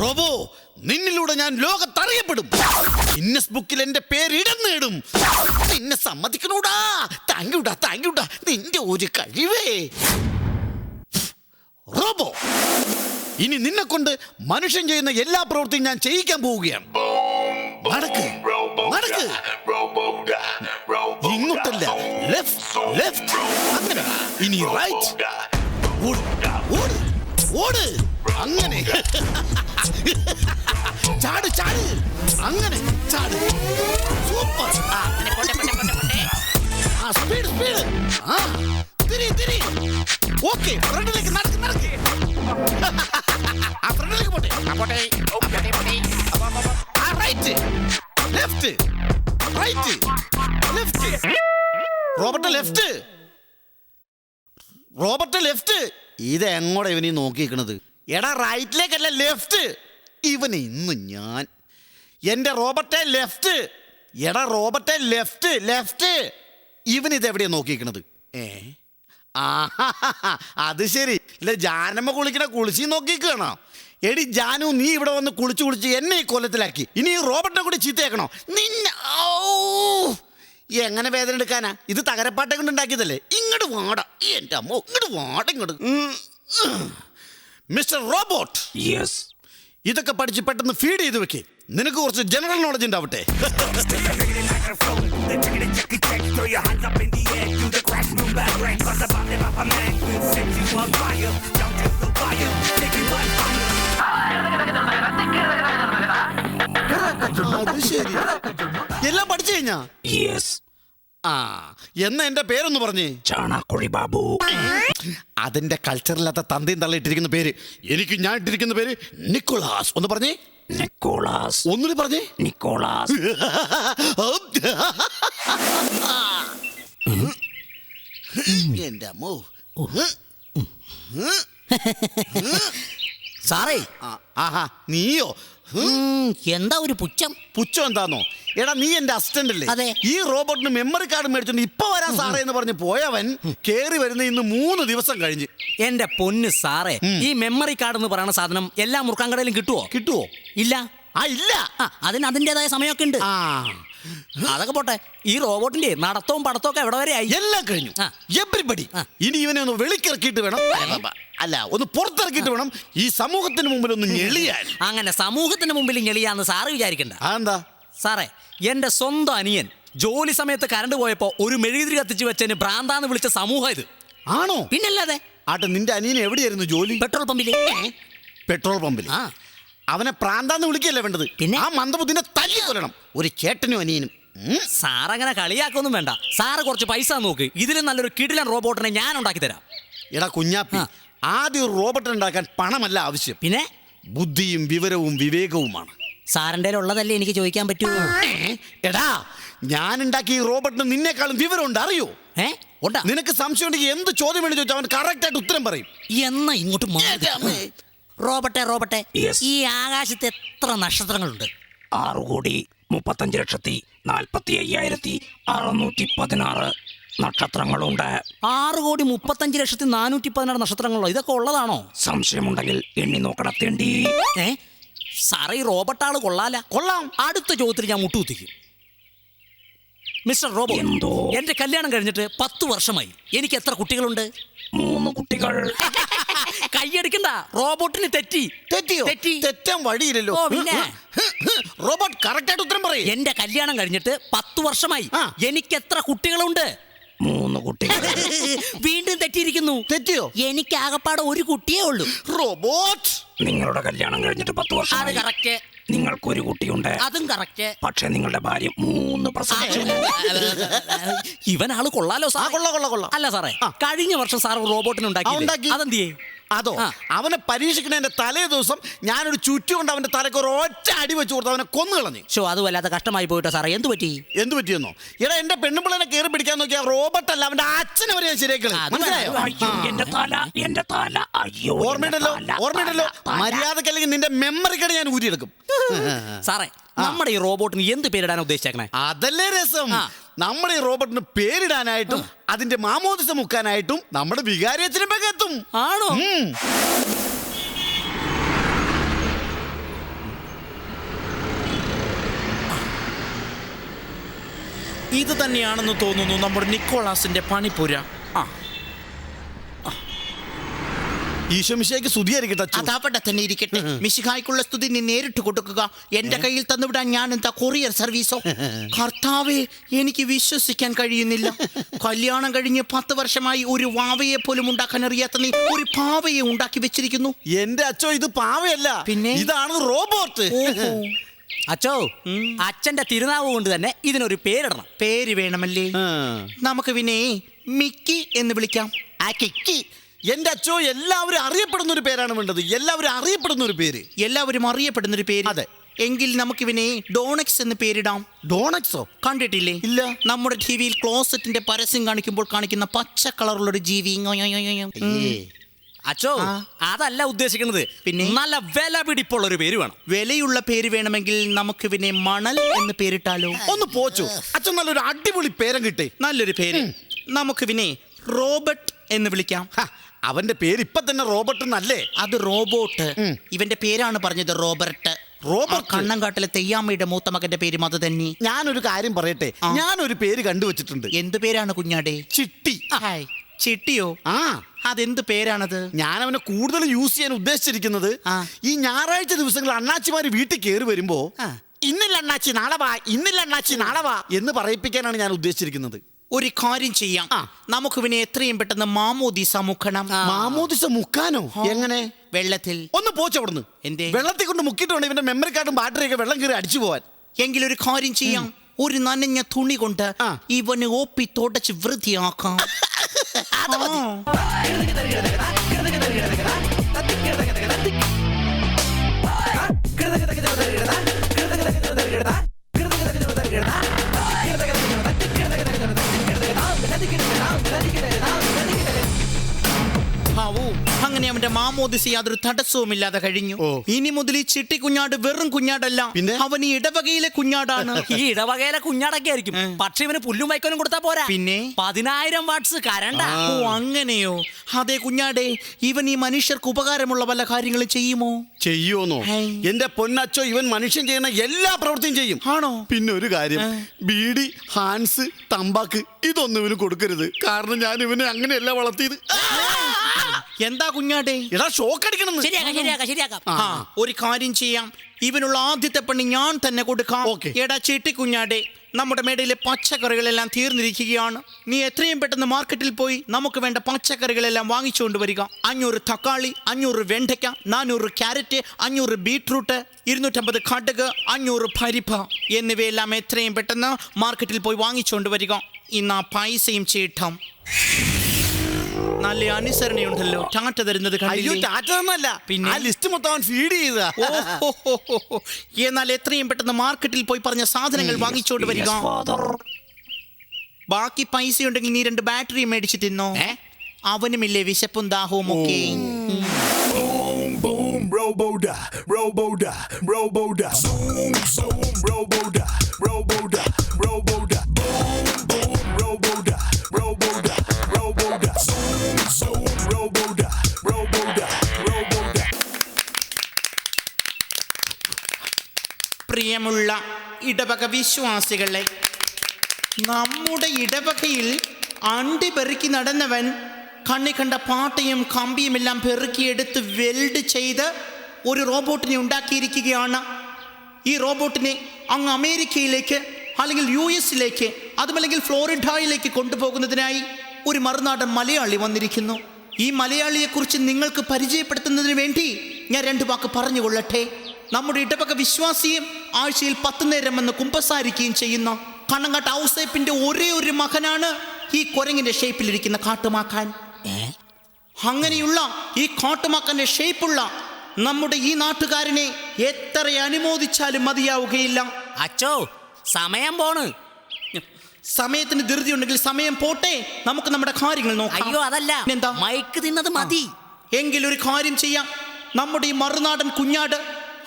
Robo നിന്നിലൂടെ ഞാൻ ലോകത്തറിയപ്പെടും. Guinness ബുക്കിൽ എന്റെ പേര് ഇടം നേടും. നിന്നെ സമ്മതിക്കണൂടാ? താങ്ക്യൂടാ താങ്ക്യൂടാ നിന്റെ ഒരു കഴിവേ. റോബോ ഇനി നിന്നെ കൊണ്ട് മനുഷ്യൻ ചെയ്യുന്ന എല്ലാ പ്രവൃത്തിയും ഞാൻ ചെയ്യിക്കാൻ പോവുകയാണ്. ഇങ്ങോട്ടല്ല ലെഫ്റ്റ് ലെഫ്റ്റ് ഇനി റൈറ്റ് ഓട്. അങ്ങനെ. ചാട് ചാട്. അങ്ങനെ ചാട്. സൂപ്പർ. ആ ആ സ്പീഡ് സ്പീഡ് ആ തിരി തിരി. ഓക്കെ ഫ്രണ്ടിലേക്ക് നടക്ക് നടക്ക്. ആ ഫ്രണ്ടിലേക്ക് പോട്ടെ. ആ പോട്ടെ. ആ right left right left Robert left Robert left ഇത് എങ്ങോട്ടാ ഇവനീ നോക്കിയിരിക്കണത്? എടാ റൈറ്റിലേക്കല്ല ലെഫ്റ്റ്. ഇവന് ഇന്ന് ഞാൻ. എന്റെ റോബർട്ടെ ലെഫ്റ്റ്. എടാ റോബർട്ടെ ലെഫ്റ്റ് ലെഫ്റ്റ്. ഇവൻ ഇത് എവിടെയാ നോക്കിയിരിക്കണത്? ഏ? ആ അത് ശരി. ഇല്ല ജാനമ്മ കുളിക്കണ കുളിച്ച് നോക്കിക്കണോ എടി ജാനു നീ ഇവിടെ വന്ന് കുളിച്ച് കുളിച്ച് എന്നെ ഈ കൊല്ലത്തിലാക്കി. ഇനി ഈ റോബർട്ടിനെ കൂടി ചീത്തയാക്കണോ? നിന്നെ ഓ എങ്ങനെ വേദന എടുക്കാനാ? ഇത് തകരപ്പാട്ടെ കൊണ്ട് ഉണ്ടാക്കിയതല്ലേ? ഇങ്ങോട്ട് വാടാ. എന്റെ അമ്മ ഇങ്ങോട്ട് വാടാ ഇങ്ങോട്ട് മിസ്റ്റർ റോബോട്ട്. യെസ് ഇതൊക്കെ പഠിച്ച് പെട്ടെന്ന് ഫീഡ് ചെയ്ത് വെക്കേ. നിനക്ക് കുറച്ച് ജനറൽ നോളജ് ഉണ്ടാവട്ടെ. എല്ലാം പഠിച്ചു കഴിഞ്ഞാ? യെസ് ആ എന്നാ എന്റെ പേരൊന്ന് പറഞ്ഞേ. ചാണാക്കുഴി ബാബു. അതിന്റെ കൾച്ചറില്ലാത്ത തന്തയും തള്ളിയിട്ടിരിക്കുന്ന പേര്. എനിക്ക് ഞാൻ ഇട്ടിരിക്കുന്ന പേര് നിക്കോളാസ്. ഒന്ന് പറഞ്ഞേ. നിക്കോളാസ്. ഒന്നുകൂടി പറഞ്ഞേ. നിക്കോളാസ്. എന്റെ അമ്മോ. സാറേ ആഹാ നീയോ? എന്താ ഒരു പുച്ഛം? പുച്ഛം എന്താന്നോ? എടാ നീ എന്റെ അസിസ്റ്റന്റ് അല്ലേ? അതെ. ഈ റോബോട്ടിന് മെമ്മറി കാർഡ് മേടിച്ചോണ്ട് ഇപ്പൊ വരാൻ സാറേ എന്ന് പറഞ്ഞ് പോയവൻ കേറി വരുന്ന ഇന്ന് മൂന്ന് ദിവസം കഴിഞ്ഞ്. എന്റെ പൊന്ന് സാറേ ഈ മെമ്മറി കാർഡ് എന്ന് പറയുന്ന സാധനം എല്ലാ മുറുക്കാൻ കടയിലും കിട്ടുവോ? കിട്ടുവോ? ഇല്ല. ആ ഇല്ല. അതിന് അതിന്റെതായ സമയമൊക്കെ ഉണ്ട്. ആ. അതൊക്കെ പോട്ടെ. ഈ റോബോട്ടിന്റെ നടത്തവും പടത്തവും ഒക്കെ എവിടെ വരെ ആയി? എല്ലാം കഴിഞ്ഞു. എവ്രിബഡി ഇനി ഇവനെ ഒന്ന് വെളിക്കിറക്കിയിട്ട് വേണം. അല്ല ഒന്ന് പുറത്തിറക്കിയിട്ട് വേണം. ഈ സമൂഹത്തിന് മുമ്പിൽ ഒന്ന് ഞെളിയാൻ. അങ്ങനെ സമൂഹത്തിന് മുമ്പിൽ ഞെളിയാന്ന് സാറ് വിചാരിക്കണ്ട. എന്താ? സാറേ എന്റെ സ്വന്തം അനിയൻ ജോലി സമയത്ത് കറണ്ട് പോയപ്പോ ഒരു മെഴുകുതിരി കത്തിച്ച് വെച്ചതിന് ഭ്രാന്താന്ന് വിളിച്ച സമൂഹം ഇത്. ആണോ? പിന്നല്ലാതെ? ആട്ടെ നിന്റെ അനിയൻ എവിടെയായിരുന്നു ജോലി? പെട്രോൾ പമ്പിൽ പെട്രോൾ പമ്പിൽ ആ. അവനെ പ്രാന്താന്ന് വിളിക്കല്ലേ വേണ്ടത്? പിന്നെ? ആ മന്ദബുദ്ധിനെ തല്ലി കൊല്ലണം. ഒരു ചേട്ടനും അനിയനും. സാറങ്ങനെ കളിയാക്കൊന്നും വേണ്ട. സാറ് കുറച്ച് പൈസ നോക്ക്. ഇതിലും നല്ലൊരു കിടിലൻ റോബോട്ടിനെ ഞാൻ ഉണ്ടാക്കി തരാം. എടാ കുഞ്ഞാപ്പി. ആദ്യം ഒരു റോബോട്ട് ഉണ്ടാക്കാൻ പണമല്ല ആവശ്യം. പിന്നെ? ബുദ്ധിയും വിവരവും വിവേകവുമാണ്. സാറിന്റെ ഉള്ളതല്ലേ എനിക്ക് ചോദിക്കാൻ പറ്റൂ? എടാ ഞാൻ ഉണ്ടാക്കിയ ഈ റോബോട്ടിന് നിന്നേക്കാളും വിവരമുണ്ട് അറിയോ? ഏ? നിനക്ക് സംശയം ഉണ്ടെങ്കിൽ എന്ത് ചോദ്യം വേണ്ടി ചോദിച്ചാൽ അവൻ കറക്റ്റ് ആയിട്ട് ഉത്തരം പറയും. എന്നാ ഇങ്ങോട്ട് റോബട്ടെ റോബർട്ടെ ഈ ആകാശത്ത് എത്ര നക്ഷത്രങ്ങളുണ്ട്? ആറു കോടി മുപ്പത്തഞ്ച് ലക്ഷത്തി നാൽപ്പത്തി അയ്യായിരത്തി അറുന്നൂറ്റി പതിനാറ് നക്ഷത്രങ്ങളുണ്ട്. ആറ് കോടി മുപ്പത്തഞ്ച് ലക്ഷത്തി നാനൂറ്റി പതിനാറ് നക്ഷത്രങ്ങളോ ഇതൊക്കെ ഉള്ളതാണോ? സംശയമുണ്ടെങ്കിൽ എണ്ണി നോക്കണത്തേണ്ടി ഏ? സാറേ ഈ റോബർട്ടാൾ കൊള്ളാല. കൊള്ളാം. അടുത്ത ചോദ്യത്തിൽ ഞാൻ മുട്ടുകുത്തിക്കും. മിസ്റ്റർ റോബോട്ട് എന്തോ? എന്റെ കല്യാണം കഴിഞ്ഞിട്ട് പത്ത് വർഷമായി. എനിക്ക് എത്ര കുട്ടികളുണ്ട്? മൂന്ന് കുട്ടികൾ. കൈയടിക്കണ്ട. റോബോട്ടിന് തെറ്റി. തെറ്റിയോ? തെറ്റി. തെറ്റാൻ വഴിയില്ലല്ലോ. ഓ, പിന്നെ? റോബോട്ട് കറക്റ്റ് ആയിട്ട് ഉത്തരം പറയും. എന്റെ കല്യാണം കഴിഞ്ഞിട്ട് പത്ത് വർഷമായി. ആ. എനിക്ക് എത്ര കുട്ടികളുണ്ട്? മൂന്ന് കുട്ടികൾ വീണ്ടും തെറ്റിയിരിക്കുന്നു. തെറ്റിയോ? എനിക്ക് ആകപ്പാടെ ഒരു കുട്ടിയേ ഉള്ളൂ. റോബോട്ട്. നിങ്ങളുടെ കല്യാണം കഴിഞ്ഞിട്ട് പത്ത് അത് വർഷമായി കറക്റ്റ് നിങ്ങൾക്കൊരു കുട്ടിയുണ്ട്. അതും കറക്റ്റ് പക്ഷെ നിങ്ങളുടെ ഭാര്യ മൂന്ന് പ്രസവിച്ചു. ഇവനാൾ കൊള്ളാലോ ആ സാർ കൊള്ള കൊള്ള കൊള്ള. അല്ല സാറേ കഴിഞ്ഞ വർഷം സാർ റോബോട്ടിന് ആ, ഉണ്ടാക്കി ഉണ്ടാക്കി. അതെന്തിയേ? അതോ. അവനെ പരീക്ഷിക്കുന്നതിന്റെ തലേ ദിവസം ഞാനൊരു ചുറ്റി കൊണ്ട് അവന്റെ തലക്ക് ഒരു ഒറ്റ അടി വെച്ച് കൊടുത്ത് അവനെ കൊന്നു കളഞ്ഞു. ഷോ അത് വല്ലാത്ത കഷ്ടമായി പോയിട്ടോ സാറേ? എന്ത് പറ്റി? എന്ത് പറ്റിയെന്നോ? എടാ എന്റെ പെണ്ണുപിള്ളനെ കയറി പിടിക്കാൻ നോക്കിയാ റോബർട്ട് അല്ല അവന്റെ അച്ഛനെ വരെ ഞാൻ ശരിയാക്കളെ മനസ്സിലായോ? എന്റെ തല എന്റെ തല. അയ്യോ എന്റെ ഓർമ്മയുണ്ടല്ലോ ഓർമ്മയുണ്ടല്ലോ. മര്യാദക്കല്ലെങ്കിൽ നിന്റെ മെമ്മറി കട ഞാൻ ഊരിയെടുക്കും. സാറേ നമ്മുടെ ഈ റോബോട്ടിന് എന്ത് പേരിടാൻ ഉദ്ദേശിച്ചേക്കണേ? അതല്ലേ രസം. നമ്മുടെ ഈ റോബോട്ടിന് പേരിടാനായിട്ടും അതിന്റെ മാമോദിസ മുക്കാനായിട്ടും നമ്മുടെ വികാരിയച്ഛനും എത്തും. ആണോ? ഇത് തന്നെയാണെന്ന് തോന്നുന്നു നമ്മുടെ നിക്കോളാസിന്റെ പണിപ്പുര. ആ. ഈശോമിശയ്ക്ക് സ്തുതിയായിരിക്കട്ടെ. അതവിടെ തന്നെ ഇരിക്കട്ടെ. മിശിഹായ്ക്കുള്ള സ്തുതി നീ നേരിട്ട് കൊടുക്കുക. എന്റെ കയ്യിൽ തന്നുവിടാൻ ഞാൻ എന്താ കൊറിയർ സർവീസോ? കർത്താവെ എനിക്ക് വിശ്വസിക്കാൻ കഴിയുന്നില്ല. കല്യാണം കഴിഞ്ഞ് പത്ത് വർഷമായി ഒരു വാവയെ പോലും ഉണ്ടാക്കാൻ അറിയാത്ത നീ ഒരു പാവയെ ഉണ്ടാക്കി വെച്ചിരിക്കുന്നു. എന്റെ അച്ഛോ ഇത് പാവയല്ല. പിന്നെ? ഇതാണ് റോബോട്ട്. ഓഹോ. അച്ചോ അച്ഛന്റെ തിരുനാവ് കൊണ്ട് തന്നെ ഇതിനൊരു പേരിടണം. പേര് വേണമല്ലേ? ആ. നമുക്ക് പിന്നെ മിക്കി എന്ന് വിളിക്കാം. ആ കിക്കി. എന്റെ അച്ചോ എല്ലാവരും അറിയപ്പെടുന്ന ഒരു പേരാണ് വേണ്ടത്. എല്ലാവരും അറിയപ്പെടുന്ന ഒരു പേര്. എല്ലാവരും അറിയപ്പെടുന്ന ഒരു പേര്. അതെ. എങ്കിൽ നമുക്ക് ഇവനെ ഡോണക്സ് എന്ന് പേരിടാം. ഡോണക്സോ? കണ്ടിട്ടില്ലേ? ഇല്ല. നമ്മുടെ ടി വിയിൽ ക്ലോസറ്റിന്റെ പരസ്യം കാണിക്കുമ്പോൾ കാണിക്കുന്ന പച്ച കളറുള്ള ഒരു ജീവി. അച്ചോ. അതല്ല ഉദ്ദേശിക്കുന്നത്. പിന്നെ? നല്ല വില പിടിപ്പുള്ള ഒരു പേര് വേണം. വിലയുള്ള പേര് വേണമെങ്കിൽ നമുക്ക് ഇവനെ മണൽ എന്ന് പേരിട്ടാലോ? ഒന്ന് പോച്ചു. അച്ഛൻ നല്ലൊരു അടിപൊളി പേരം കിട്ടി. നല്ലൊരു പേര്. നമുക്ക് ഇവനെ റോബർട്ട് എന്ന് വിളിക്കാം. അവന്റെ പേര് ഇപ്പൊ തന്നെ റോബർട്ട് എന്നല്ലേ? അത് റോബോട്ട്. ഇവന്റെ പേരാണ് പറഞ്ഞത് റോബർട്ട്. റോബർട്ട്? കണ്ണങ്കാട്ടിലെ തെയ്യാമ്മയുടെ മൂത്ത മകന്റെ പേരും അത് തന്നെ ഞാനൊരു കാര്യം പറയട്ടെ. ഞാനൊരു പേര് കണ്ടുവച്ചിട്ടുണ്ട്. എന്ത് പേരാണ് കുഞ്ഞാടെ? ചിട്ടി. ഹായ്. ചിട്ടിയോ? ആ. അതെന്ത് പേരാണത്? ഞാൻ അവനെ കൂടുതൽ യൂസ് ചെയ്യാൻ ഉദ്ദേശിച്ചിരിക്കുന്നത് ഈ ഞായറാഴ്ച ദിവസങ്ങൾ അണ്ണാച്ചിമാര് വീട്ടിൽ കയറി വരുമ്പോ. ഇന്നില്ല അണ്ണാച്ചി നാളെ വാ ഇന്നില്ല അണ്ണാച്ചി നാളെ വാ എന്ന് പറയിപ്പിക്കാനാണ് ഞാൻ ഉദ്ദേശിച്ചിരിക്കുന്നത്. ഒരു കാര്യം ചെയ്യാം നമുക്ക് ഇവനെ എത്രയും പെട്ടെന്ന് മാമോദിസ മുക്കണം മാമോദിസ മുക്കാനോ എങ്ങനെ വെള്ളത്തിൽ ഒന്ന് പോച്ചവിടുന്ന് എന്തേ? വെള്ളത്തിൽ കൊണ്ട് മുക്കിയിട്ടുണ്ട് ഇവന്റെ മെമ്മറി കാർഡും ബാറ്ററിയൊക്കെ വെള്ളം കയറി അടിച്ചു പോവാൻ എങ്കിലൊരു കാര്യം ചെയ്യാം ഒരു നനഞ്ഞ തുണി കൊണ്ട്. ഇവന് ഓപ്പി തുടച്ച് വൃത്തിയാക്കാം. ഹാവൂ, അങ്ങനെ അവന്റെ മാമോദിസ യാതൊരു തടസ്സവുമില്ലാതെ കഴിഞ്ഞു. ഇനി മുതൽ ഈ ചിട്ടി കുഞ്ഞാട് വെറും കുഞ്ഞാടല്ല. പിന്നെ? അവൻ ഈ ഇടവകയിലെ കുഞ്ഞാടാണ്. ഈ ഇടവകയിലെ കുഞ്ഞാടൊക്കെ ആയിരിക്കും. പക്ഷെ ഇവന് പുല്ലും വൈക്കോലും കൊടുത്താ പോരാ. പിന്നെ? പതിനായിരം വാട്സ് കരണ്ട. ഓ അങ്ങനെയോ? അതെ കുഞ്ഞാടെ ഇവൻ ഈ മനുഷ്യർക്ക് ഉപകാരമുള്ള വല്ല കാര്യങ്ങളും ചെയ്യുമോ? ചെയ്യോന്നോ എന്റെ പൊന്നച്ചോ ഇവൻ മനുഷ്യൻ ചെയ്യുന്ന എല്ലാ പ്രവൃത്തിയും ചെയ്യും. ആണോ? പിന്നെ ഒരു കാര്യം ബീഡി ഹാൻസ് തമ്പാക്ക് ഇതൊന്നും ഇവന് കൊടുക്കരുത്. കാരണം ഞാൻ ഇവനെ അങ്ങനെയല്ല വളർത്തിയത്. എന്താ കുഞ്ഞാടെ എടാ ഷോക്ക് അടിക്കണം ശരിയാക്കാം ശരിയാക്കാം ശരിയാക്കാം. ആ. ഒരു കാര്യം ചെയ്യാം. ഇവനുള്ള ആദ്യത്തെ പണി ഞാൻ തന്നെ കൊടുക്കാം. ഓക്കേ. എടാ ചേട്ടി കുഞ്ഞാടെ നമ്മുടെ മേടയിലെ പച്ചക്കറികളെല്ലാം തീർന്നിരിക്കുകയാണ്. നീ എത്രയും പെട്ടെന്ന് മാർക്കറ്റിൽ പോയി നമുക്ക് വേണ്ട പച്ചക്കറികളെല്ലാം വാങ്ങിച്ചുകൊണ്ട് വരിക. അഞ്ഞൂറ് തക്കാളി അഞ്ഞൂറ് വെണ്ടയ്ക്ക നാനൂറ് ക്യാരറ്റ് അഞ്ഞൂറ് ബീട്രൂട്ട് ഇരുന്നൂറ്റമ്പത് കടുക് അഞ്ഞൂറ് പരിപ്പ എന്നിവയെല്ലാം എത്രയും പെട്ടെന്ന് മാർക്കറ്റിൽ പോയി വാങ്ങിച്ചുകൊണ്ട് വരിക. ഇന്ന് ആ പൈസയും ചീട്ടാം. നല്ല അനുസരണയുണ്ടല്ലോ ടാറ്റ തരുന്നത് അയ്യോ കണ്ടില്ലേ? ടാറ്റ പിന്നെ? ആ ലിസ്റ്റ് മൊത്തം അവൻ ഫീഡ് ചെയ്ത. എന്നാൽ എത്രയും പെട്ടെന്ന് മാർക്കറ്റിൽ പോയി പറഞ്ഞ സാധനങ്ങൾ വാങ്ങിച്ചോണ്ട് വരിക ബാക്കി പൈസ ഉണ്ടെങ്കിൽ നീ രണ്ട് ബാറ്ററി മേടിച്ച് തിന്നോ അവനുമില്ലേ വിശപ്പും ദാഹവും ഒക്കെ robo-da, robo-da, robo-da. Zoom, zoom, robo-da, robo-da. പ്രിയമുള്ള ഇടവക വിശ്വാസികളെ നമ്മുടെ ഇടവകയിൽ അണ്ടി പെറുക്കി നടന്നവൻ കണ്ണി കണ്ട പാട്ടയും കമ്പിയുമെല്ലാം പെറുക്കിയെടുത്ത് വെൽഡ് ചെയ്ത് ഒരു റോബോട്ടിനെ ഉണ്ടാക്കിയിരിക്കുകയാണ്. ഈ റോബോട്ടിനെ അങ്ങ് അമേരിക്കയിലേക്ക് അല്ലെങ്കിൽ യു എസിലേക്ക് അതുമല്ലെങ്കിൽ ഫ്ലോറിഡയിലേക്ക് കൊണ്ടുപോകുന്നതിനായി ഒരു മറുനാടൻ മലയാളി വന്നിരിക്കുന്നു. ഈ മലയാളിയെക്കുറിച്ച് നിങ്ങൾക്ക് പരിചയപ്പെടുത്തുന്നതിന് വേണ്ടി ഞാൻ രണ്ട് വാക്ക് പറഞ്ഞുകൊള്ളട്ടെ. നമ്മുടെ ഇടവക വിശ്വാസിയും ആഴ്ചയിൽ പത്ത് നേരം വന്ന് കുമ്പസാരിക്കുകയും ചെയ്യുന്ന കണങ്ങാട്ട് ഔസേപ്പിന്റെ ഒരേ ഒരു മകനാണ് ഈ കുരങ്ങിന്റെ ഷേപ്പിലിരിക്കുന്ന കാട്ടുമാക്കാൻ. അങ്ങനെയുള്ള ഈ കാട്ടുമാക്കന്റെ ഷേപ്പുള്ള നമ്മുടെ ഈ നാട്ടുകാരനെ എത്ര അനുമോദിച്ചാലും മതിയാവുകയില്ല. അച്ചോ സമയം പോണ്. സമയത്തിന് ധൃതി ഉണ്ടെങ്കിൽ സമയം പോട്ടെ. നമുക്ക് നമ്മുടെ കാര്യങ്ങൾ നോക്കാം. അയ്യോ അതല്ല. എന്താ മൈക്ക് തിന്നത് മതി. എങ്കിൽ ഒരു കാര്യം ചെയ്യാം. നമ്മുടെ ഈ മറുനാടൻ കുഞ്ഞാട്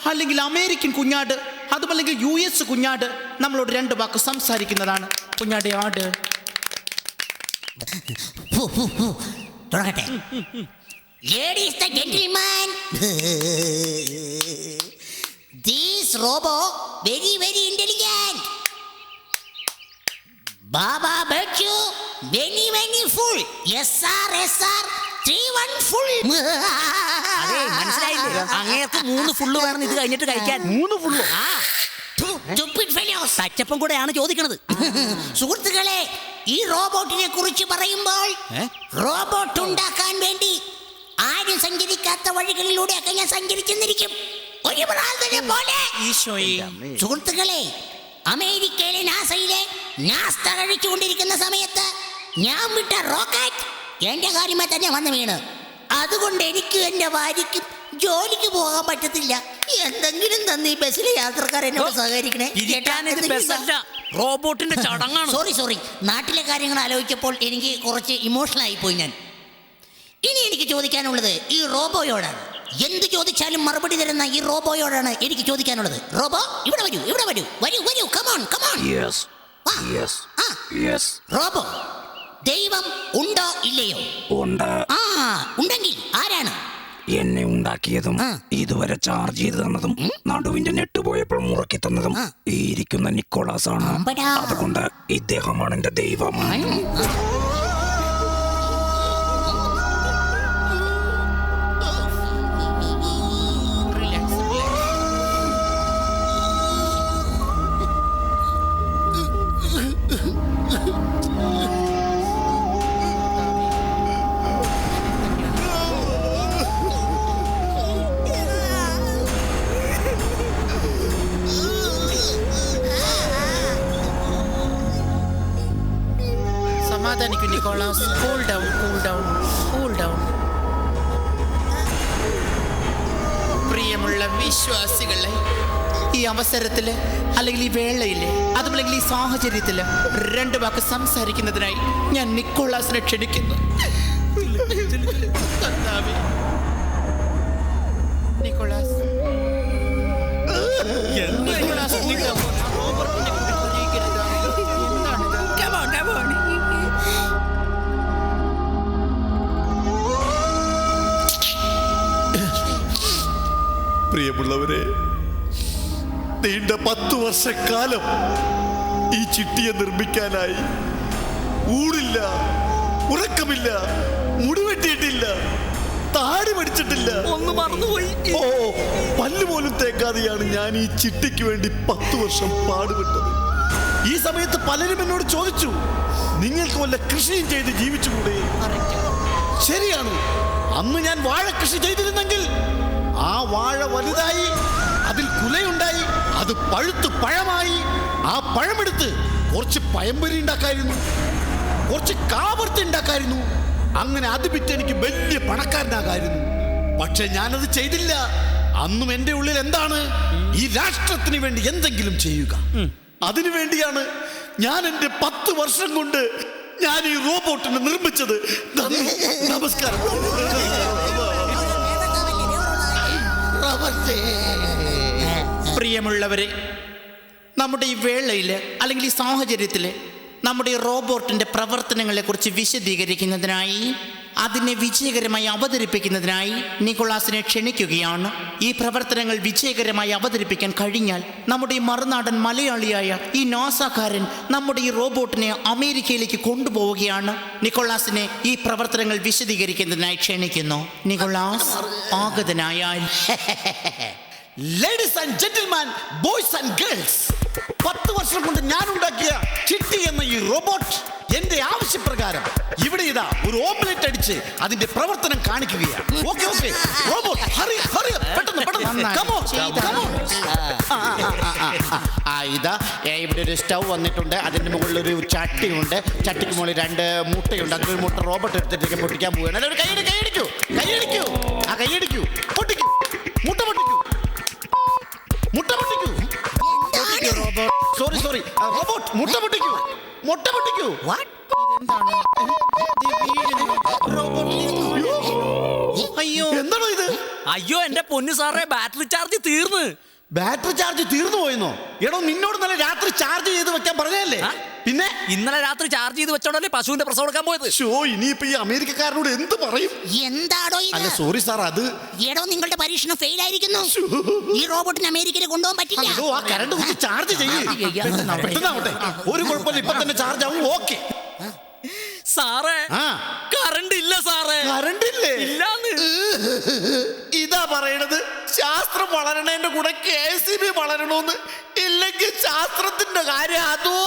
അല്ലെങ്കിൽ അമേരിക്കൻ കുഞ്ഞാട് അതുമല്ലെങ്കിൽ യു എസ് കുഞ്ഞാട് നമ്മളോട് രണ്ട് വാക്ക് സംസാരിക്കുന്നതാണ്. കുഞ്ഞാടെ ആട്. തുടങ്ങട്ടെ. റോബോ വെരി വെരി ഇന്റലിജന്റ് ബാബ ബെച്ചു വെനി വെനി full S R S R three one full മനസ്സിലായില്ലേ? അങ്ങേർക്ക് മൂന്ന് ഫുള്ള് വേണം ഇത് കഴിഞ്ഞിട്ട് കഴിക്കാൻ. മൂന്ന് ഫുള്ള് ആ കൂടെയാണ് ചോദിക്കണത്. സുഹൃത്തുക്കളെ ഈ റോബോട്ടിനെ കുറിച്ച് പറയുമ്പോൾ റോബോട്ട് ഉണ്ടാക്കാൻ വേണ്ടി ആരും സഞ്ചരിക്കാത്ത വഴികളിലൂടെയൊക്കെ ഞാൻ സഞ്ചരിച്ചെന്നിരിക്കും ഒരു പോലെ. സുഹൃത്തുക്കളെ അമേരിക്കയിലെ നാസയിലെ നാസ്ത കഴിച്ചുകൊണ്ടിരിക്കുന്ന സമയത്ത് ഞാൻ വിട്ട റോക്കറ്റ് എന്റെ കാര്യമായി തന്നെ വന്ന് വീണ്. അതുകൊണ്ട് എനിക്ക് എന്റെ ഭാര്യയ്ക്കും ജോലിക്ക് പോകാൻ പറ്റത്തില്ല. എന്തെങ്കിലും തന്നെ ഈ ബസ്സിലെ യാത്രക്കാർ എന്നോട് സഹകരിക്കണേ. റോബോട്ടിന്റെ ചടങ്ങാണ്. സോറി സോറി നാട്ടിലെ കാര്യങ്ങൾ ആലോചിച്ചപ്പോൾ എനിക്ക് കുറച്ച് ഇമോഷണൽ ആയിപ്പോയി ഞാൻ. ഇനി എനിക്ക് ചോദിക്കാനുള്ളത് ഈ റോബോയോടാണ്. എന്ത് ചോദിച്ചാലും മറുപടി തരുന്ന ഈ റോബോയോടാണ് എനിക്ക് ചോദിക്കാനുള്ളത്. റോബോ ഇവിടെ വരൂ ഇവിടെ വരൂ വരൂ വരൂ കമോൺ കമോൺ റോബോ ദൈവം ഉണ്ടോ ഇല്ലയോ? ഉണ്ട്. ആ ഉണ്ടെങ്കിൽ ആരാണ്? എന്നെ ഉണ്ടാക്കിയതും ഇതുവരെ ചാർജ് ചെയ്ത് തന്നതും നടുവിന്റെ നെട്ട് പോയപ്പോൾ മുറക്കി തന്നതും ഈ ഇരിക്കുന്ന നിക്കോളാസ് ആണ് അതുകൊണ്ട് ഇദ്ദേഹമാണ് എന്റെ ദൈവം. സമാധാനിക്കും cool down cool down cool down പ്രിയമുള്ള വിശ്വാസികളെ ഈ അവസരത്തിൽ അല്ലെങ്കിൽ ഈ വേളയിൽ അതുമല്ലെങ്കിൽ ഈ സാഹചര്യത്തിൽ രണ്ട് വാക്ക് സംസാരിക്കുന്നതിനായി ഞാൻ നിക്കോളാസിനെ ക്ഷണിക്കുന്നു. നിക്കോളാസ്. Nicholas Nicholas. പ്രിയമുള്ളവരെ നീണ്ട പത്തു വർഷക്കാലം ഈ ചിട്ടിയെ നിർമ്മിക്കാനായി ഊടില്ല ഉറക്കമില്ല മുടിവെട്ടിയിട്ടില്ല താടി പഠിച്ചിട്ടില്ല ഒന്ന് മറന്നുപോയി. ഓ പല്ല് പോലും തേക്കാതെയാണ് ഞാൻ ഈ ചിട്ടിക്ക് വേണ്ടി പത്തു വർഷം പാടുപെട്ടത്. ഈ സമയത്ത് പലരും എന്നോട് ചോദിച്ചു നിങ്ങൾക്ക് വല്ല കൃഷിയും ചെയ്ത് ജീവിച്ചുകൂടെ? ശരിയാണ്. അന്ന് ഞാൻ വാഴ കൃഷി ചെയ്തിരുന്നെങ്കിൽ ആ വാഴ വലുതായി അതിൽ കുലയുണ്ടായി അത് പഴുത്ത് പഴമായി. ആ പഴമെടുത്ത് കുറച്ച് പയമ്പരി ഉണ്ടാക്കായിരുന്നു കുറച്ച് കാവർത്തി ഉണ്ടാക്കായിരുന്നു. അങ്ങനെ അത് വിറ്റ് എനിക്ക് വലിയ പണക്കാരനാകായിരുന്നു. പക്ഷെ ഞാനത് ചെയ്തില്ല. അന്നും എന്റെ ഉള്ളിൽ എന്താണ്? ഈ രാഷ്ട്രത്തിന് വേണ്ടി എന്തെങ്കിലും ചെയ്യുക. അതിനു വേണ്ടിയാണ് ഞാൻ എന്റെ പത്ത് വർഷം കൊണ്ട് ഞാൻ ഈ റോബോട്ടിനെ നിർമ്മിച്ചത്. നന്ദി പ്രിയമുള്ളവരെ നമ്മുടെ ഈ വേളയിൽ അല്ലെങ്കിൽ ഈ സാഹചര്യത്തിൽ നമ്മുടെ ഈ റോബോട്ടിന്റെ പ്രവർത്തനങ്ങളെക്കുറിച്ച് വിശദീകരിക്കുന്നതിനായി അതിനെ വിജയകരമായി അവതരിപ്പിക്കുന്നതിനായി നിക്കോളാസിനെ ക്ഷണിക്കുകയാണ്. ഈ പ്രവർത്തനങ്ങൾ വിജയകരമായി അവതരിപ്പിക്കാൻ കഴിഞ്ഞാൽ നമ്മുടെ ഈ മറുനാടൻ മലയാളിയായ ഈ നാസാക്കാരൻ നമ്മുടെ ഈ റോബോട്ടിനെ അമേരിക്കയിലേക്ക് കൊണ്ടുപോവുകയാണ്. നിക്കോളാസിനെ ഈ പ്രവർത്തനങ്ങൾ വിശദീകരിക്കുന്നതിനായി ക്ഷണിക്കുന്നു. Nicholas ആഗതനായാൽ. Ladies and gentleman boys and girls പത്ത് വർഷം കൊണ്ട് ഞാൻ ഉണ്ടാക്കിയ ചിട്ടി എന്ന ഈ റോബോട്ട് എന്റെ ആവശ്യപ്രകാരം ഇതാ ഒരു ഓംലെറ്റ് അടിച്ച് അതിന്റെ പ്രവർത്തനം കാണിക്കുകയാണ്. Okay okay robot hurry hurry പെട്ടെന്ന് പെട്ടെന്ന്. Come on come on. ആ, ഇതാ ഏ, ഇവിടെ ഒരു സ്റ്റൗ വന്നിട്ടുണ്ട്. അതിന്റെ മുകളിൽ ഒരു ചട്ടിയുണ്ട്. ചട്ടിക്ക് മുകളിൽ രണ്ട് മുട്ടയുണ്ട്. അതിലൊരു മുട്ട റോബോട്ട് എടുത്തിട്ട് പൊട്ടിക്കാൻ പോവുകയാണ്. അല്ല, ഒരു കൈയടി കൈയടിക്കൂ കൈയടിക്കൂ ആ കൈയടിക്കൂ പൊട്ടിക്കൂ. മുട്ട പൊട്ടിക്കൂ. മുട്ട പൊട്ടിക്കൂ. സോറി സോറി റോബോട്ട് മുട്ട പൊട്ടിക്കൂ. മുട്ട പൊട്ടിക്കൂ. അയ്യോ എന്താണോ ഇത് അയ്യോ എന്റെ പൊന്നു സാറേ ബാറ്ററി ചാർജ് തീർന്നു ബാറ്ററി ചാർജ് തീർന്നു പോയെന്നോ എടോ നിന്നോട് നല്ല രാത്രി ചാർജ് ചെയ്ത് വെക്കാൻ പറഞ്ഞല്ലേ ആ? പിന്നെ ഇന്നലെ രാത്രി ചാർജ് ചെയ്ത് വെച്ചോണ്ടല്ലേ പശുവിന്റെ പ്രസവം എടുക്കാൻ പോയത് ഷോ ഇനിയിപ്പോ ഈ അമേരിക്കക്കാരനോട് എന്ത് പറയും എന്താടോ അല്ല ഇത് സോറി സാർ അത് എടോ നിങ്ങളുടെ പരീക്ഷണം ഫെയിൽ ആയിരിക്കുന്നു ഈ റോബോട്ടിന് അമേരിക്കയിൽ കൊണ്ടുപോകാൻ പറ്റില്ല ആ കറണ്ട് കുത്തി ചാർജ് ചെയ്യേ പെട്ടെന്നാവട്ടെ ഒരു കുഴപ്പമില്ല ഇപ്പൊ തന്നെ ചാർജ് ആവും ഓക്കെ സാറേ ആ. കറണ്ട് ഇല്ല സാറേ. കറണ്ട് ഇല്ലേ? ഇല്ലാന്ന്. ഇതാ പറയണത്. ശാസ്ത്രം വളരണേന്റെ കൂടെ കെ സി ബി വളരണോന്ന്. ഇല്ലെങ്കിൽ ശാസ്ത്രത്തിന്റെ കാര്യം അതോ